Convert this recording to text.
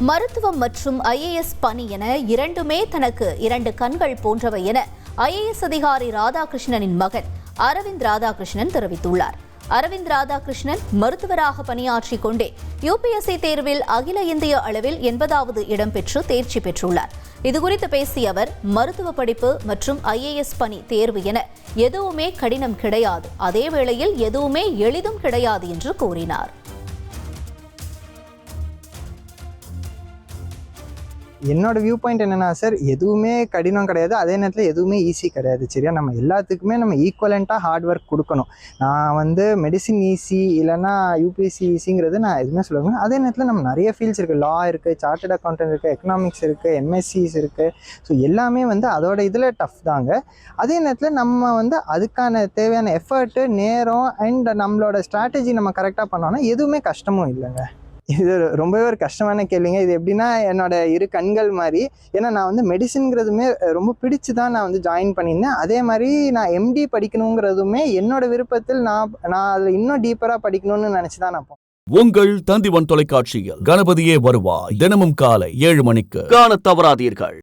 மருத்துவம் மற்றும் ஐஏஎஸ் பணி என இரண்டுமே தனக்கு இரண்டு கண்கள் போன்றவை என ஐஏஎஸ் அதிகாரி ராதாகிருஷ்ணனின் மகன் அரவிந்த் ராதாகிருஷ்ணன் தெரிவித்துள்ளார். அரவிந்த் ராதாகிருஷ்ணன் மருத்துவராக பணியாற்றிக் கொண்டே யுபிஎஸ்சி தேர்வில் அகில இந்திய அளவில் எண்பதாவது இடம் பெற்று தேர்ச்சி பெற்றுள்ளார். இதுகுறித்து பேசிய அவர் மருத்துவ படிப்பு மற்றும் ஐஏஎஸ் பணி தேர்வு என எதுவுமே கடினம் கிடையாது. அதே வேளையில் எதுவுமே எளிதும் கிடையாது என்று கூறினார். என்னோட வியூ பாயிண்ட் என்னென்னா சார் எதுவுமே கடினம் கிடையாது. அதே நேரத்தில் எதுவுமே ஈஸி கிடையாது சரியா? நம்ம எல்லாத்துக்குமே நம்ம ஈக்குவலண்ட்டாக ஹார்ட் ஒர்க் கொடுக்கணும். நான் வந்து மெடிசின் ஈஸி இல்லைன்னா யூபிஎஸ்சி ஈஸிங்கிறது நான் எதுவுமே சொல்லுவேன் அதே நேரத்தில் நம்ம நிறைய ஃபீல்ட்ஸ் இருக்குது லா இருக்குது சார்ட்டட் அக்கௌண்டன்ட் இருக்குது எக்கனாமிக்ஸ் இருக்குது எம்எஸ்சிஸ் இருக்குது ஸோ எல்லாமே வந்து அதோட இதில் டஃப் தாங்க. அதே நேரத்தில் நம்ம வந்து அதுக்கான தேவையான எஃபர்ட்டு நேரம் அண்ட் நம்மளோட ஸ்ட்ராட்டஜி நம்ம கரெக்டாக பண்ணோன்னா எதுவுமே கஷ்டமும் இல்லைங்க. இது ரொம்பவே ஒரு கஷ்டமான கேள்விங்க. இது எப்படின்னா என்னோட இரு கண்கள் மாதிரி ஏன்னா நான் வந்து மெடிசின்ங்கிறதுமே ரொம்ப பிடிச்சு தான் நான் வந்து ஜாயின் பண்ணியிருந்தேன். அதே மாதிரி நான் எம்டி படிக்கணுங்கிறதுமே என்னோட விருப்பத்தில் நான் நான் அதில் இன்னும் டீப்பராக படிக்கணும்னு நினச்சி தான் நான் உங்கள் தந்திவன் தொலைக்காட்சியில் கணபதியே வருவாய். தினமும் காலை ஏழு மணிக்கு காண தவறாதீர்கள்.